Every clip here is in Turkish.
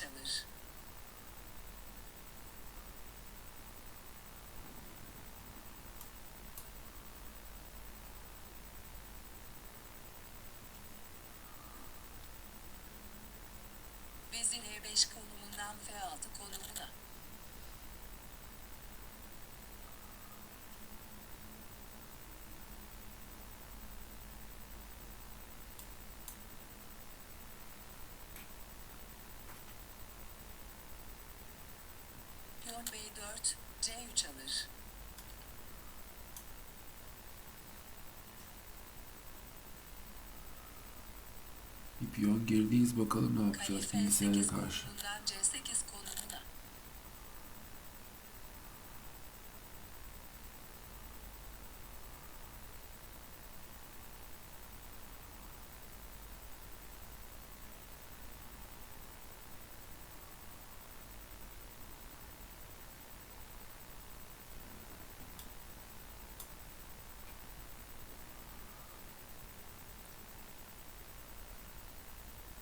C3 alır. Vezir E5 konumundan F6 konumuna. Piyon B4, C3 alır. Bir piyon gerideyiz bakalım ne yapacağız bilgisayara F8 karşı. konumundan C8 konumuna.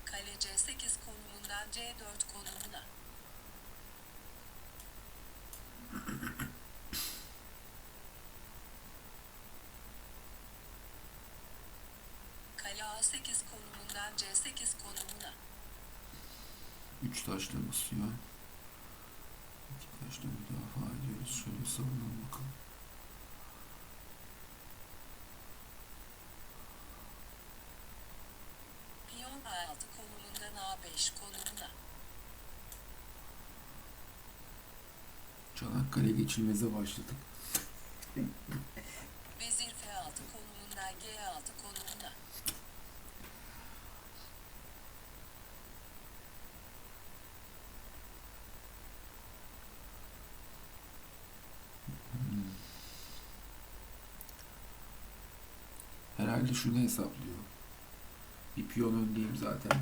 Kale C8 C4 konumuna. Kale A8 konumundan C8 konumuna. Üç taşla basıyor. İki taşla müdafaa ediyoruz. Şöyle savunalım bakalım. Piyon A6 konumundan A5 konumuna. Çanakkale geçilmeze başladık. Vezir F6 konumundan G6 konumuna. Herhalde şunu hesaplıyor. Bir piyon öndeyim zaten.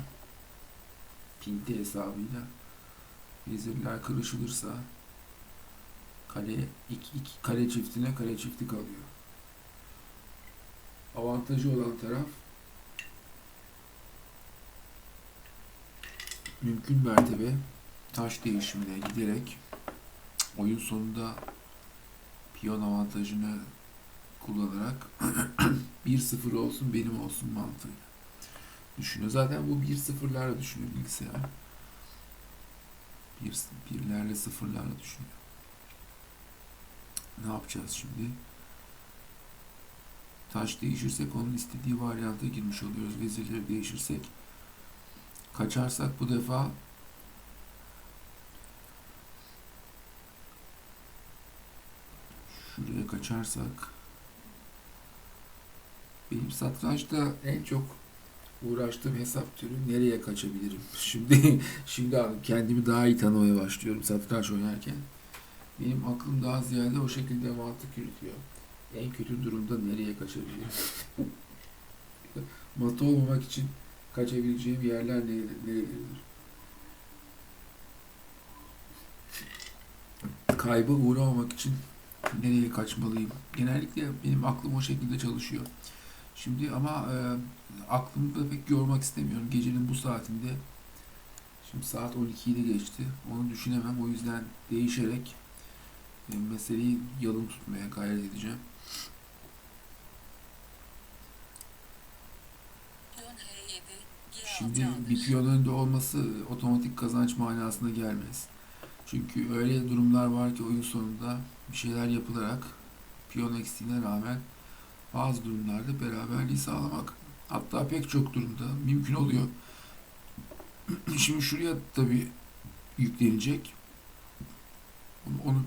Pinti hesabıyla. Vezirler kırışılırsa kale iki, iki kale çiftine kale çifti kalıyor. Avantajı olan taraf mümkün mertebe taş değişimine giderek oyun sonunda piyon avantajını kullanarak 1-0 olsun benim olsun mantığıyla düşünüyor. Zaten bu 1-0'larla düşünüyor bilgisayar. Bir, birlerle sıfırlarla düşünüyor. Ne yapacağız şimdi? Taş değişirsek onun istediği varyanta girmiş oluyoruz. Vezirleri değişirsek kaçarsak bu defa şuraya kaçarsak benim satrançta en çok uğraştığım hesap türü nereye kaçabilirim? Şimdi şimdi kendimi daha iyi tanımaya başlıyorum satranç oynarken. Benim aklım daha ziyade o şekilde mantık yürütüyor. En kötü durumda nereye kaçabilirim? Mata olmamak için kaçabileceğim yerler nere- nereleridir? Kayba uğramamak için nereye kaçmalıyım? Genellikle benim aklım o şekilde çalışıyor. Şimdi ama e, aklımı da pek yormak istemiyorum. Gecenin bu saatinde şimdi saat 12'yi de geçti. Onu düşünemem. O yüzden değişerek meseleyi yalın tutmaya gayret edeceğim. Piyon H7, G6 Şimdi bir piyon önde olması otomatik kazanç manasına gelmez. Çünkü öyle durumlar var ki oyun sonunda bir şeyler yapılarak piyon eksiğine rağmen bazı durumlarda beraberliği sağlamak hatta pek çok durumda mümkün oluyor. Şimdi şuraya tabii yüklenecek. Onu,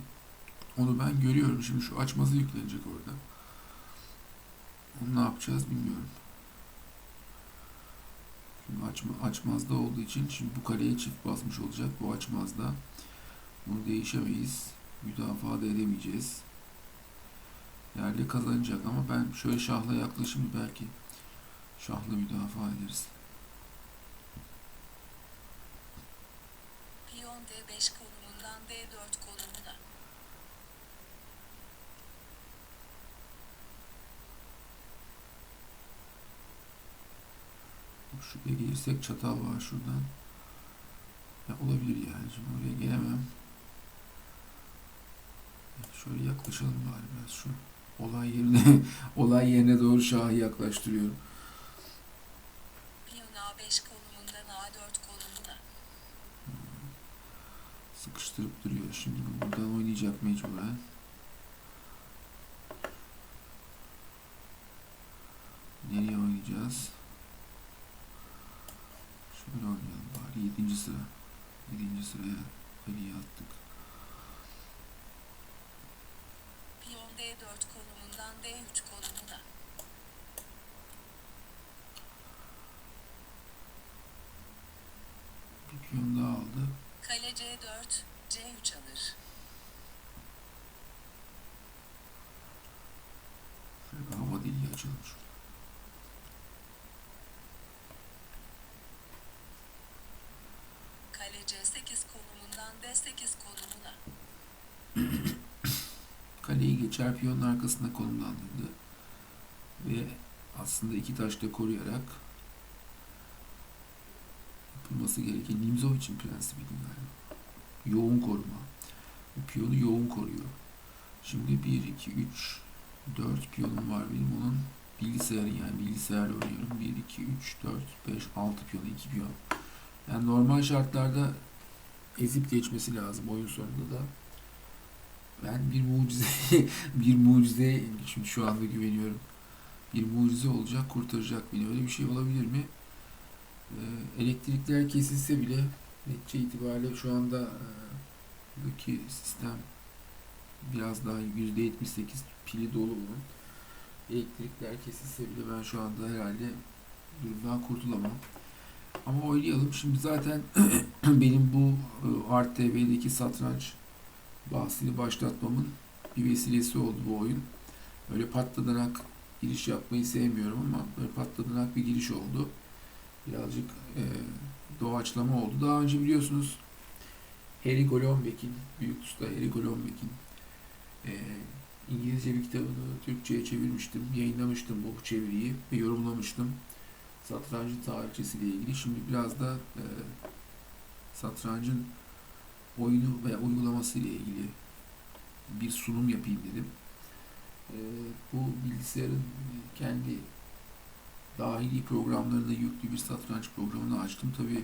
onu, ben görüyorum. Şimdi şu açmazı yüklenecek orada. Onu ne yapacağız bilmiyorum. Şimdi açma, açmazda olduğu için şimdi bu kaleye çift basmış olacak. Bu açmazda. Bunu değişemeyiz. Müdafaa da edemeyeceğiz. Yerli kazanacak ama ben şöyle şahla yaklaşımı belki şahla müdafaa ederiz. Piyon D5 konumundan D4 konumuna. Şuraya gelirsek çatal var şuradan. Ya olabilir yani. Şimdi oraya gelemem. Şöyle yaklaşalım bari biraz şu olay yerine olay yerine doğru şahı yaklaştırıyorum. Piyon A5 konumundan A4 konumuna. Sıkıştırıp duruyor. Şimdi bu buradan oynayacak mecburen. Nereye oynayacağız? 7. sıra. 7. sıraya Ali'yi attık. Piyon D4 konumundan D3 konumuna. Bir piyon daha aldı. Kale C4, C3 alır. Şöyle hava dili açalım şurada. C8 konumundan D8 konumuna. Kaleyi geçer piyonun arkasında konumlandırdı. Ve aslında iki taşla koruyarak yapılması gereken Nimzovich'in prensibiydi galiba. Yoğun koruma. Piyonu yoğun koruyor. Şimdi 1, 2, 3, 4 piyonum var benim. Onun bilgisayarı yani bilgisayarla oynuyorum. 1, 2, 3, 4, 5, 6 piyonu, 2 piyon. Yani normal şartlarda ezip geçmesi lazım oyun sonunda da. Ben bir mucize bir mucize şimdi şu anda güveniyorum. Bir mucize olacak, kurtaracak beni. Öyle bir şey olabilir mi? Ee, elektrikler kesilse bile netice itibariyle şu anda e, buradaki sistem biraz daha %78 pili dolu bunun. Elektrikler kesilse bile ben şu anda herhalde durumdan kurtulamam. Ama oynayalım. Şimdi zaten benim bu e, Art TV'deki satranç bahsini başlatmamın bir vesilesi oldu bu oyun. Öyle patladanak giriş yapmayı sevmiyorum ama böyle patladanak bir giriş oldu. Birazcık e, doğaçlama oldu. Daha önce biliyorsunuz Harry Golombek'in, büyük usta Harry Golombek'in e, İngilizce bir kitabını Türkçe'ye çevirmiştim. Yayınlamıştım bu çeviriyi ve yorumlamıştım. Satrancın tarihçesiyle ilgili. Şimdi biraz da e, satrancın oyunu ve uygulaması ile ilgili bir sunum yapayım dedim. Ee, bu bilgisayarın kendi dahili programlarında yüklü bir satranç programını açtım. Tabi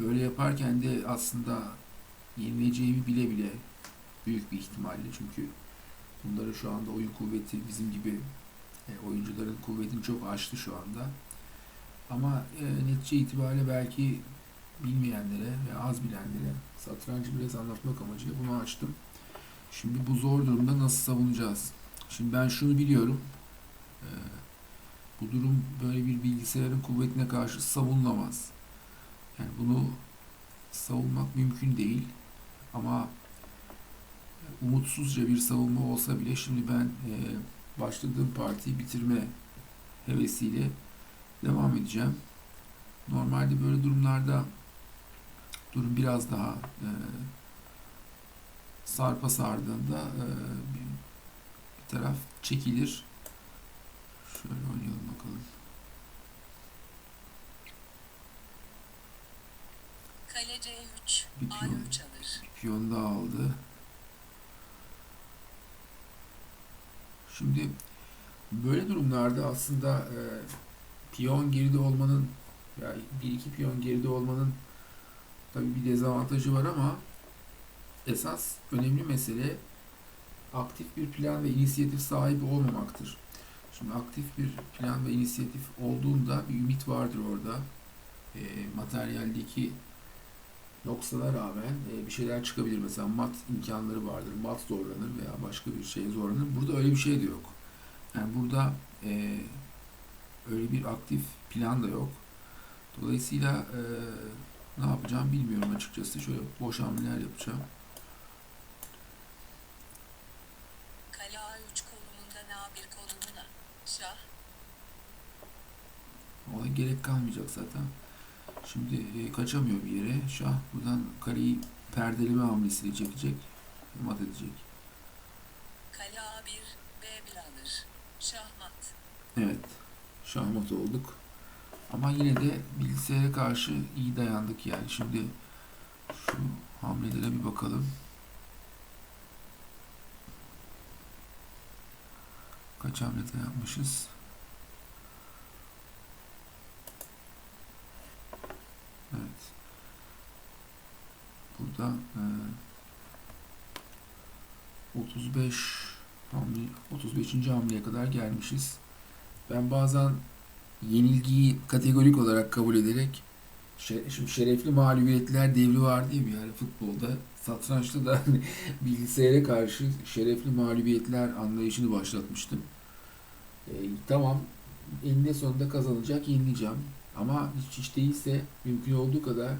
böyle yaparken de aslında yenileceğimi bile bile büyük bir ihtimalle çünkü bunları şu anda oyun kuvveti bizim gibi e, oyuncuların kuvvetini çok aştı şu anda. Ama e, netice itibariyle belki bilmeyenlere ve az bilenlere satrancı biraz anlatmak amacıyla bunu açtım. Şimdi bu zor durumda nasıl savunacağız? Şimdi ben şunu biliyorum. Ee, bu durum böyle bir bilgisayarın kuvvetine karşı savunulamaz. Yani bunu savunmak mümkün değil. Ama umutsuzca bir savunma olsa bile şimdi ben e, başladığım partiyi bitirme hevesiyle devam edeceğim. Normalde böyle durumlarda durum biraz daha e, sarpa sardığında e, bir, bir taraf çekilir. Şöyle oynayalım bakalım. Kale C3, Bir piyon, A3 alır. bir piyon daha aldı. Şimdi böyle durumlarda aslında e, piyon geride olmanın ya bir iki piyon geride olmanın tabii bir dezavantajı var ama esas önemli mesele aktif bir plan ve inisiyatif sahibi olmamaktır. Şimdi aktif bir plan ve inisiyatif olduğunda bir ümit vardır orada. E, materyaldeki noksana rağmen e, bir şeyler çıkabilir. Mesela mat imkanları vardır. Mat zorlanır veya başka bir şey zorlanır. Burada öyle bir şey de yok. Yani burada e, öyle bir aktif plan da yok. Dolayısıyla e, ne yapacağım bilmiyorum açıkçası. Şöyle boş hamleler yapacağım. Kale A3 konumundan A1 konumuna. Şah, Ona gerek kalmayacak zaten. Şimdi e, kaçamıyor bir yere. Şah buradan kaleyi perdeleme hamlesiyle çekecek. Mat edecek. kale A1, B1 alır. Şah mat. Evet. Şahmat olduk. Ama yine de bilgisayara karşı iyi dayandık yani. Şimdi şu hamlelere bir bakalım. Kaç hamlede yapmışız? Evet. Burada e, 35 hamle 35. hamleye kadar gelmişiz. Ben bazen yenilgiyi kategorik olarak kabul ederek şimdi şerefli mağlubiyetler devri var değil mi yani futbolda satrançta da hani bilgisayara karşı şerefli mağlubiyetler anlayışını başlatmıştım. E, tamam eninde sonunda kazanacak yenileceğim ama hiç, hiç değilse mümkün olduğu kadar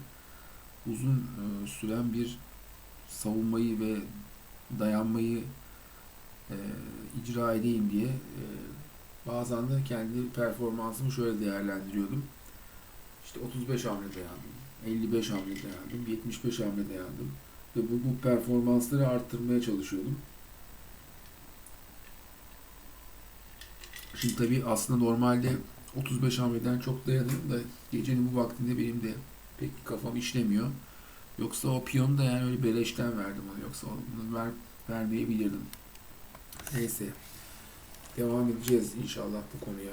uzun e, süren bir savunmayı ve dayanmayı e, icra edeyim diye e, bazen de kendi performansımı şöyle değerlendiriyordum. İşte 35 hamle dayandım, 55 hamle dayandım, 75 hamle dayandım ve bu, bu performansları arttırmaya çalışıyordum. Şimdi tabii aslında normalde 35 hamleden çok dayanırım da gecenin bu vaktinde benim de pek kafam işlemiyor. Yoksa o piyonu da yani öyle beleşten verdim ona. Yoksa onu ver, vermeyebilirdim. Neyse. Devam edeceğiz inşallah bu konuya.